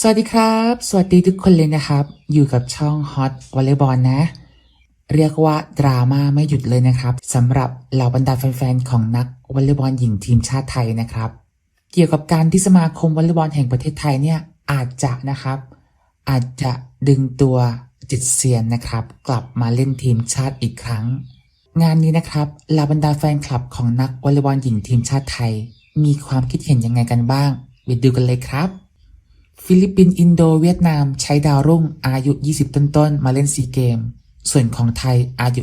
สวัสดีครับ สวัสดีทุกคนเลยนะครับ อยู่กับช่องฮอตวอลเลย์บอลนะ เรียกว่าดราม่าไม่หยุดเลยนะครับสำหรับเหล่าบรรดาแฟนๆของนักวอลเลย์บอลหญิงทีมชาติไทยนะครับ เกี่ยวกับการที่สมาคมวอลเลย์บอลแห่งประเทศไทยเนี่ยอาจจะนะครับ อาจจะดึงตัวจิตเซียนนะครับ กลับมาเล่นทีมชาติอีกครั้ง งานนี้นะครับเหล่าบรรดาแฟนคลับของนักวอลเลย์บอลหญิงทีมชาติไทย มีความคิดเห็นยังไงกันบ้างไปดูกันเลยครับ ฟิลิปปินส์อินโดเวียดนาม ใช้ดาวรุ่งอายุ 20 ต้นๆ มาเล่นซีเกม ส่วนของไทยอายุ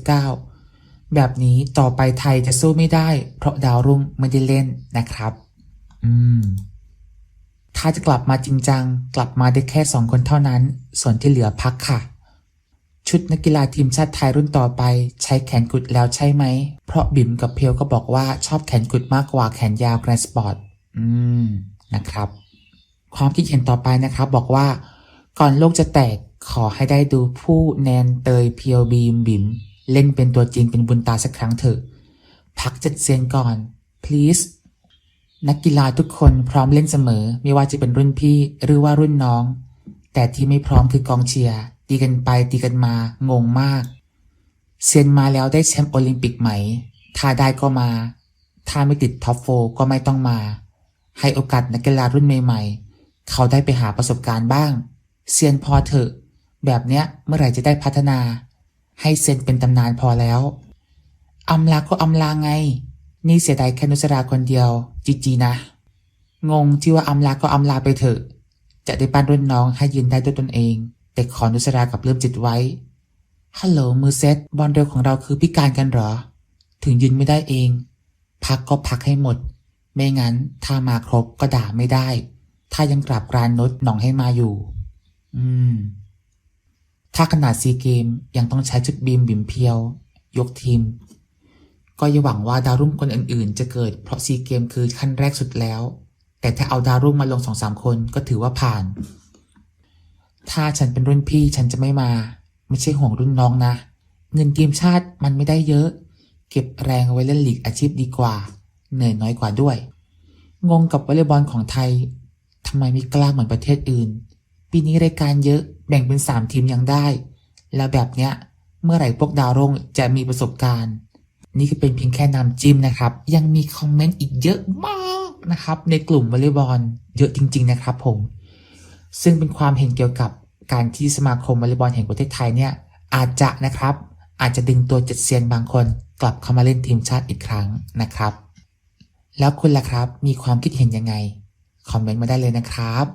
28-29 แบบนี้ต่อไปไทยจะสู้ไม่ได้ เพราะดาวรุ่งไม่ได้เล่นนะครับ อืม ถ้าจะกลับมาจริงจัง กลับมาได้แค่สองคนเท่านั้น ส่วนที่เหลือพักค่ะ ชุดนักกีฬาทีมชาติไทยรุ่นต่อไป ใช้แขนกุดแล้วใช่ไหม เพราะบิ๋มกับเพียวก็บอกว่าชอบแขนกุดมากกว่าแขนยาวแกรนด์สปอร์ต อืม นะครับ ความคิดเห็นต่อไปนะครับ บอกว่า ก่อนโลกจะแตกขอให้ได้ดูผู้แนนเตยเพียวบีมบิมเล่นเป็นตัวจริงเป็นบุญตาสักครั้งเถอะ พักจัดเซียนก่อน please นักกีฬาทุกคนพร้อมเล่นเสมอ ไม่ว่าจะเป็นรุ่นพี่หรือว่ารุ่นน้อง แต่ที่ไม่พร้อมคือกองเชียร์ตีกันไปตีกันมางงมาก เซียนมาแล้วได้แชมป์โอลิมปิกไหม ถ้าได้ก็มา ถ้าไม่ติดท็อปโฟก็ไม่ต้องมา ให้โอกาสนักกีฬารุ่นใหม่ๆ เขาได้ไปหาประสบการณ์บ้าง เซียนพอเถอะ แบบเนี้ยเมื่อไหร่จะได้พัฒนา ให้เซียนเป็นตำนานพอแล้วอำลาก็อำลาไง นี่เสียดายแค่นุสราคนเดียวจีจีนะ งงที่ว่าอำลาก็อำลาไปเถอะ จะได้ปั้นรุ่นน้องให้ยืนได้ด้วยตนเอง แต่ขอนุสรากับเริ่มจิตไว้ ฮัลโหลมือเซตบอลเร็วของเราคือพิการกันหรอ ถึงยืนไม่ได้เอง พักก็พักให้หมด ไม่งั้นถ้ามาครบก็ด่าไม่ได้ ถ้ายังกราบกรานนดหนองให้มาอยู่ อืม ถ้าขนาดซีเกมยังต้องใช้ชุดบีมบิมเพียว ยกทีม ก็อย่าหวังว่าดาวรุ่งคนอื่น ๆ จะเกิดเพราะซีเกมคือขั้นแรกสุดแล้ว แต่ถ้าเอาดาวรุ่งมาลงสองสามคนก็ถือว่าผ่าน ถ้าฉันเป็นรุ่นพี่ฉันจะไม่มา ไม่ใช่ห่วงรุ่นน้องนะ เงินทีมชาติมันไม่ได้เยอะ เก็บแรงไว้เล่นลีกอาชีพดีกว่า เหนื่อยน้อยกว่าด้วย งงกับวอลเลย์บอลของไทย ทำไมไม่กล้าเหมือนประเทศอื่น ปีนี้รายการเยอะแบ่งเป็นสามทีมยังได้ แล้วแบบเนี้ยเมื่อไหร่พวกดาวรุ่งจะมีประสบการณ์ นี่คือเป็นเพียงแค่นำจิ้มนะครับ ยังมีคอมเมนต์อีกเยอะมากนะครับ ในกลุ่มวอลเลย์บอลเยอะจริง ๆ นะครับ ผม ซึ่งเป็นความเห็นเกี่ยวกับการที่สมาคมวอลเลย์บอลแห่งประเทศไทยเนี่ยอาจจะนะครับ อาจจะดึงตัวเจ็ดเซียนบางคนกลับเข้ามาเล่นทีมชาติอีกครั้งนะครับ แล้วคุณล่ะครับมีความคิดเห็นยังไง คอมเมนต์มาได้เลยนะครับ